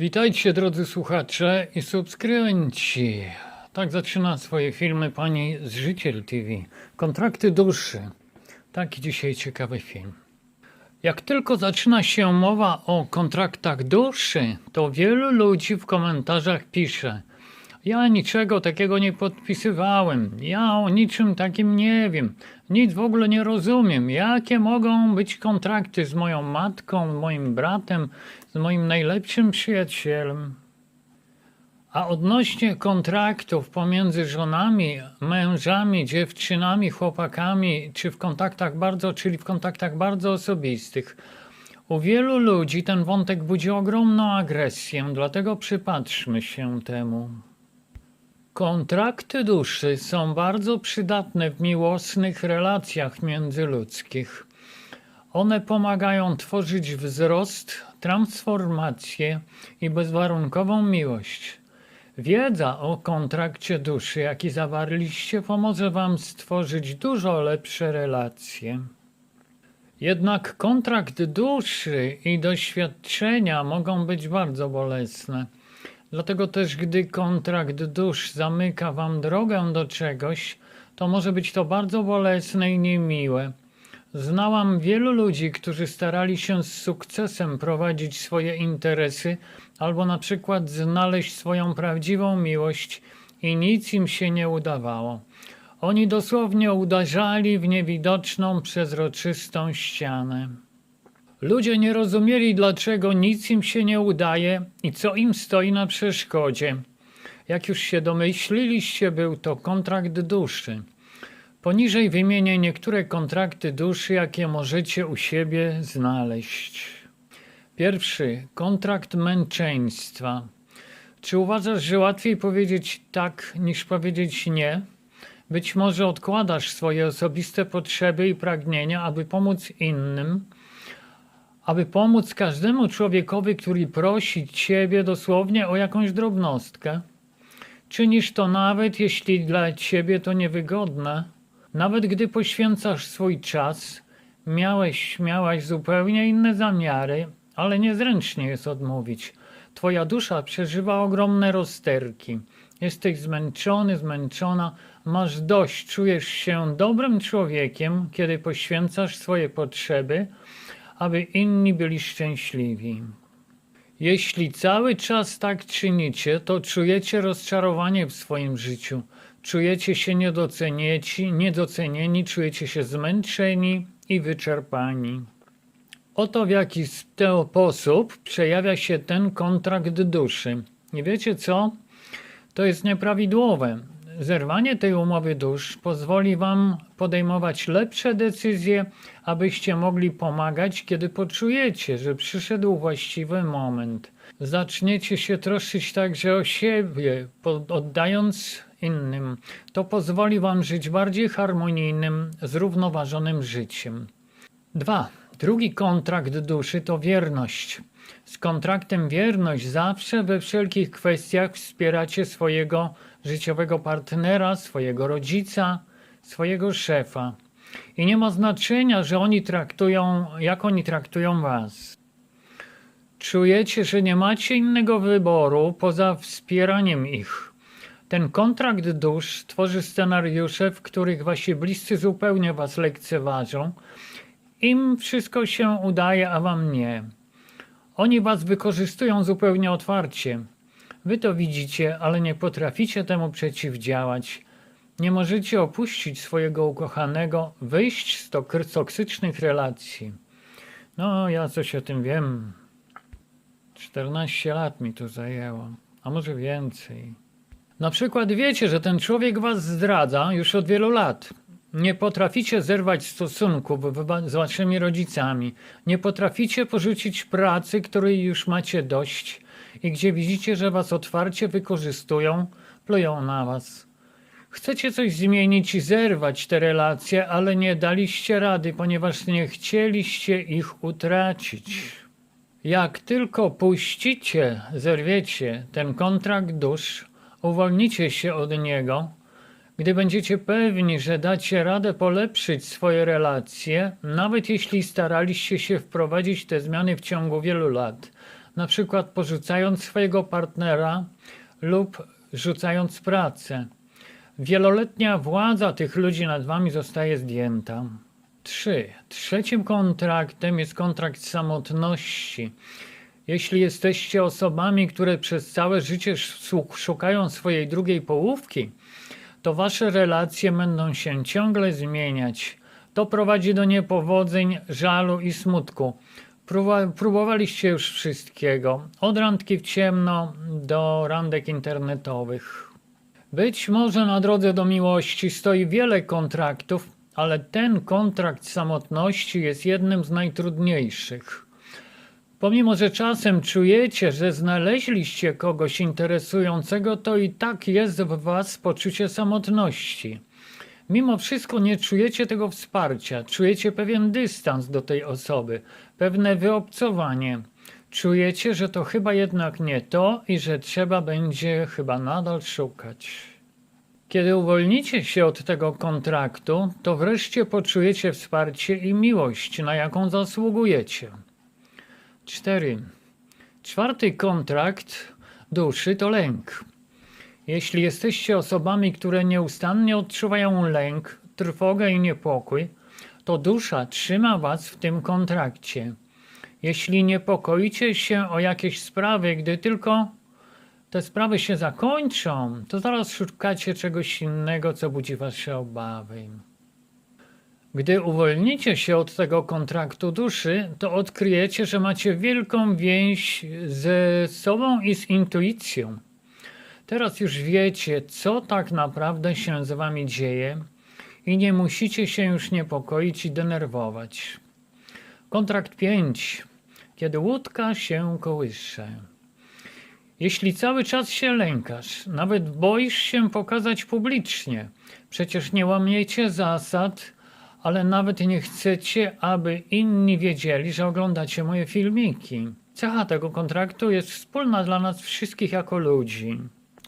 Witajcie drodzy słuchacze i subskrybenci. Tak zaczyna swoje filmy pani z Życiel TV. Kontrakty duszy. Taki dzisiaj ciekawy film. Jak tylko zaczyna się mowa o kontraktach duszy, to wielu ludzi w komentarzach pisze: Ja niczego takiego nie podpisywałem, ja o niczym takim nie wiem, nic w ogóle nie rozumiem. Jakie mogą być kontrakty z moją matką, moim bratem, z moim najlepszym przyjacielem? A odnośnie kontraktów pomiędzy żonami, mężami, dziewczynami, chłopakami, czy w kontaktach bardzo, czyli w kontaktach bardzo osobistych, u wielu ludzi ten wątek budzi ogromną agresję, dlatego przypatrzmy się temu. Kontrakty duszy są bardzo przydatne w miłosnych relacjach międzyludzkich. One pomagają tworzyć wzrost, transformację i bezwarunkową miłość. Wiedza o kontrakcie duszy, jaki zawarliście, pomoże Wam stworzyć dużo lepsze relacje. Jednak kontrakt duszy i doświadczenia mogą być bardzo bolesne. Dlatego też, gdy kontrakt dusz zamyka Wam drogę do czegoś, to może być to bardzo bolesne i niemiłe. Znałam wielu ludzi, którzy starali się z sukcesem prowadzić swoje interesy, albo na przykład znaleźć swoją prawdziwą miłość i nic im się nie udawało. Oni dosłownie uderzali w niewidoczną, przezroczystą ścianę. Ludzie nie rozumieli, dlaczego nic im się nie udaje i co im stoi na przeszkodzie. Jak już się domyśliliście, był to kontrakt duszy. Poniżej wymienię niektóre kontrakty duszy, jakie możecie u siebie znaleźć. Pierwszy kontrakt męczeństwa. Czy uważasz, że łatwiej powiedzieć tak niż powiedzieć nie? Być może odkładasz swoje osobiste potrzeby i pragnienia, aby pomóc innym, aby pomóc każdemu człowiekowi, który prosi ciebie dosłownie o jakąś drobnostkę. Czynisz to nawet jeśli dla ciebie to niewygodne. Nawet gdy poświęcasz swój czas, miałeś, miałaś zupełnie inne zamiary, ale niezręcznie jest odmówić. Twoja dusza przeżywa ogromne rozterki. Jesteś zmęczony, zmęczona, masz dość, czujesz się dobrym człowiekiem, kiedy poświęcasz swoje potrzeby, aby inni byli szczęśliwi. Jeśli cały czas tak czynicie, to czujecie rozczarowanie w swoim życiu. Czujecie się niedocenieni, niedocenieni, czujecie się zmęczeni i wyczerpani. Oto w jaki sposób przejawia się ten kontrakt duszy. Nie wiecie co? To jest nieprawidłowe. Zerwanie tej umowy dusz pozwoli Wam podejmować lepsze decyzje, abyście mogli pomagać, kiedy poczujecie, że przyszedł właściwy moment. Zaczniecie się troszczyć także o siebie, oddając innym. To pozwoli Wam żyć bardziej harmonijnym, zrównoważonym życiem. 2. Drugi kontrakt duszy to wierność. Z kontraktem wierność zawsze we wszelkich kwestiach wspieracie swojego życiowego partnera, swojego rodzica, swojego szefa. I nie ma znaczenia, że oni traktują, jak oni traktują was. Czujecie, że nie macie innego wyboru poza wspieraniem ich. Ten kontrakt dusz tworzy scenariusze, w których wasi bliscy zupełnie was lekceważą. Im wszystko się udaje, a wam nie. Oni was wykorzystują zupełnie otwarcie. Wy to widzicie, ale nie potraficie temu przeciwdziałać. Nie możecie opuścić swojego ukochanego, wyjść z tok- z toksycznych relacji. No, ja coś o tym wiem. 14 lat mi to zajęło, a może więcej. Na przykład wiecie, że ten człowiek was zdradza już od wielu lat. Nie potraficie zerwać stosunków z waszymi rodzicami. Nie potraficie porzucić pracy, której już macie dość i gdzie widzicie, że was otwarcie wykorzystują, plują na was. Chcecie coś zmienić i zerwać te relacje, ale nie daliście rady, ponieważ nie chcieliście ich utracić. Jak tylko puścicie, zerwiecie ten kontrakt dusz, uwolnicie się od niego, gdy będziecie pewni, że dacie radę polepszyć swoje relacje, nawet jeśli staraliście się wprowadzić te zmiany w ciągu wielu lat, na przykład porzucając swojego partnera lub rzucając pracę. Wieloletnia władza tych ludzi nad wami zostaje zdjęta. 3. Trzecim kontraktem jest kontrakt samotności. Jeśli jesteście osobami, które przez całe życie sz- szukają swojej drugiej połówki, to wasze relacje będą się ciągle zmieniać. To prowadzi do niepowodzeń, żalu i smutku. Próbowaliście już wszystkiego, od randki w ciemno do randek internetowych. Być może na drodze do miłości stoi wiele kontraktów, ale ten kontrakt samotności jest jednym z najtrudniejszych. Pomimo, że czasem czujecie, że znaleźliście kogoś interesującego, to i tak jest w was poczucie samotności. Mimo wszystko nie czujecie tego wsparcia, czujecie pewien dystans do tej osoby, pewne wyobcowanie. Czujecie, że to chyba jednak nie to i że trzeba będzie chyba nadal szukać. Kiedy uwolnicie się od tego kontraktu, to wreszcie poczujecie wsparcie i miłość, na jaką zasługujecie. 4. Czwarty kontrakt duszy to lęk. Jeśli jesteście osobami, które nieustannie odczuwają lęk, trwogę i niepokój, to dusza trzyma was w tym kontrakcie. Jeśli niepokoicie się o jakieś sprawy, gdy tylko te sprawy się zakończą, to zaraz szukacie czegoś innego, co budzi wasze obawy. Gdy uwolnicie się od tego kontraktu duszy, to odkryjecie, że macie wielką więź ze sobą i z intuicją. Teraz już wiecie, co tak naprawdę się z wami dzieje i nie musicie się już niepokoić i denerwować. Kontrakt 5. Kiedy łódka się kołysze. Jeśli cały czas się lękasz, nawet boisz się pokazać publicznie, przecież nie łamiecie zasad, ale nawet nie chcecie, aby inni wiedzieli, że oglądacie moje filmiki. Cecha tego kontraktu jest wspólna dla nas wszystkich jako ludzi.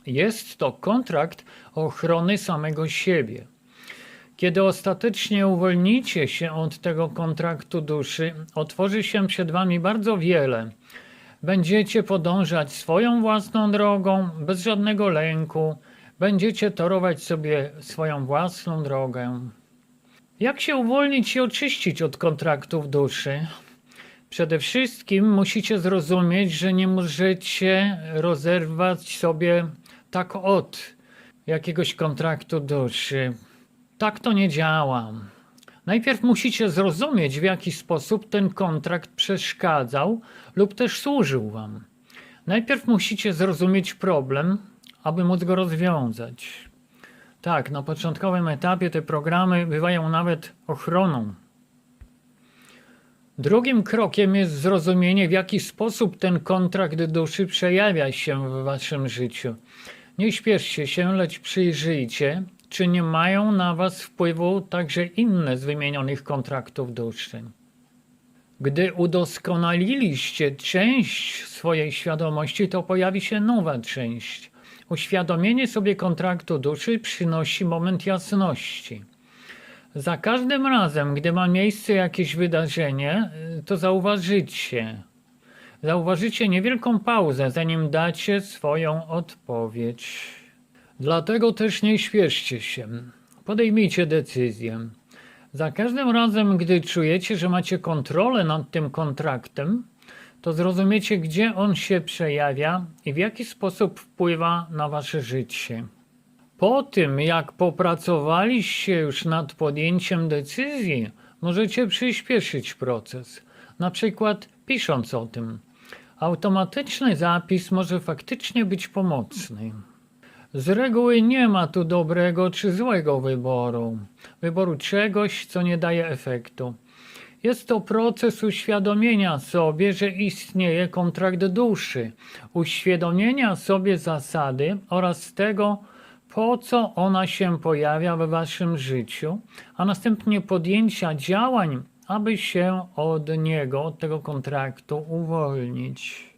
Jest to kontrakt ochrony samego siebie. Kiedy ostatecznie uwolnicie się od tego kontraktu duszy, otworzy się przed wami bardzo wiele. Będziecie podążać swoją własną drogą, bez żadnego lęku. Będziecie torować sobie swoją własną drogę. Jak się uwolnić i oczyścić od kontraktów duszy? Przede wszystkim musicie zrozumieć, że nie możecie rozerwać sobie tak od jakiegoś kontraktu duszy. Tak to nie działa. Najpierw musicie zrozumieć, w jaki sposób ten kontrakt przeszkadzał lub też służył wam. Najpierw musicie zrozumieć problem, aby móc go rozwiązać. Tak, na początkowym etapie te programy bywają nawet ochroną. Drugim krokiem jest zrozumienie, w jaki sposób ten kontrakt duszy przejawia się w waszym życiu. Nie śpieszcie się, lecz przyjrzyjcie, czy nie mają na was wpływu także inne z wymienionych kontraktów duszy. Gdy udoskonaliliście część swojej świadomości, to pojawi się nowa część. Uświadomienie sobie kontraktu duszy przynosi moment jasności. Za każdym razem, gdy ma miejsce jakieś wydarzenie, to zauważycie. Zauważycie niewielką pauzę, zanim dacie swoją odpowiedź. Dlatego też nie śpieszcie się. Podejmijcie decyzję. Za każdym razem, gdy czujecie, że macie kontrolę nad tym kontraktem, to zrozumiecie, gdzie on się przejawia i w jaki sposób wpływa na wasze życie. Po tym, jak popracowaliście już nad podjęciem decyzji, możecie przyspieszyć proces, na przykład pisząc o tym. Automatyczny zapis może faktycznie być pomocny. Z reguły nie ma tu dobrego czy złego wyboru, wyboru czegoś, co nie daje efektu. Jest to proces uświadomienia sobie, że istnieje kontrakt duszy, uświadomienia sobie zasady oraz tego, po co ona się pojawia w waszym życiu, a następnie podjęcia działań, aby się od niego, od tego kontraktu uwolnić.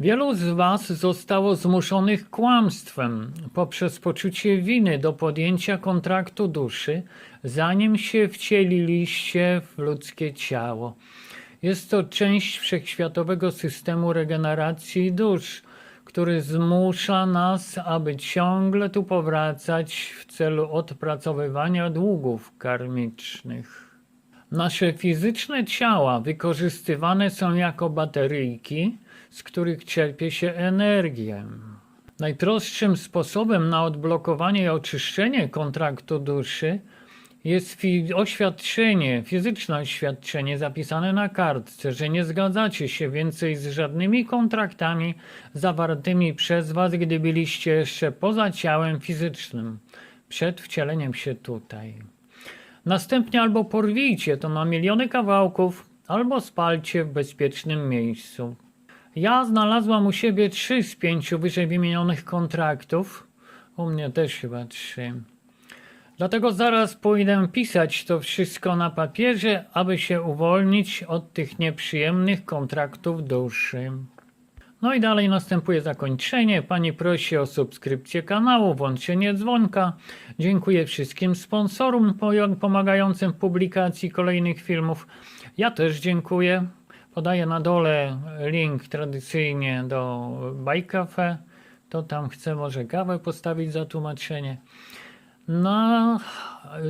Wielu z Was zostało zmuszonych kłamstwem poprzez poczucie winy do podjęcia kontraktu duszy, zanim się wcieliliście w ludzkie ciało. Jest to część wszechświatowego systemu regeneracji dusz, który zmusza nas, aby ciągle tu powracać w celu odpracowywania długów karmicznych. Nasze fizyczne ciała wykorzystywane są jako bateryjki, z których czerpie się energię. Najprostszym sposobem na odblokowanie i oczyszczenie kontraktu duszy jest oświadczenie, fizyczne oświadczenie zapisane na kartce, że nie zgadzacie się więcej z żadnymi kontraktami zawartymi przez Was, gdy byliście jeszcze poza ciałem fizycznym, przed wcieleniem się tutaj. Następnie albo porwijcie to na miliony kawałków, albo spalcie w bezpiecznym miejscu. Ja znalazłam u siebie trzy z pięciu wyżej wymienionych kontraktów. U mnie też chyba trzy. Dlatego zaraz pójdę pisać to wszystko na papierze, aby się uwolnić od tych nieprzyjemnych kontraktów duszy. No i dalej następuje zakończenie. Pani prosi o subskrypcję kanału, włączenie dzwonka. Dziękuję wszystkim sponsorom pomagającym w publikacji kolejnych filmów. Ja też dziękuję. Podaję na dole link tradycyjnie do Buy Cafe. To tam chcę może kawę postawić za tłumaczenie. No,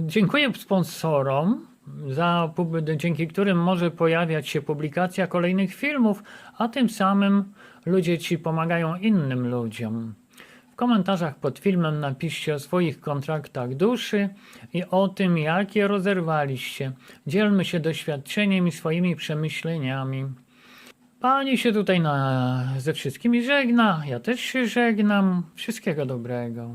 dziękuję sponsorom, za, dzięki którym może pojawiać się publikacja kolejnych filmów, a tym samym ludzie ci pomagają innym ludziom. W komentarzach pod filmem napiszcie o swoich kontraktach duszy i o tym, jak je rozerwaliście. Dzielmy się doświadczeniem i swoimi przemyśleniami. Pani się tutaj na, ze wszystkimi żegna, ja też się żegnam. Wszystkiego dobrego.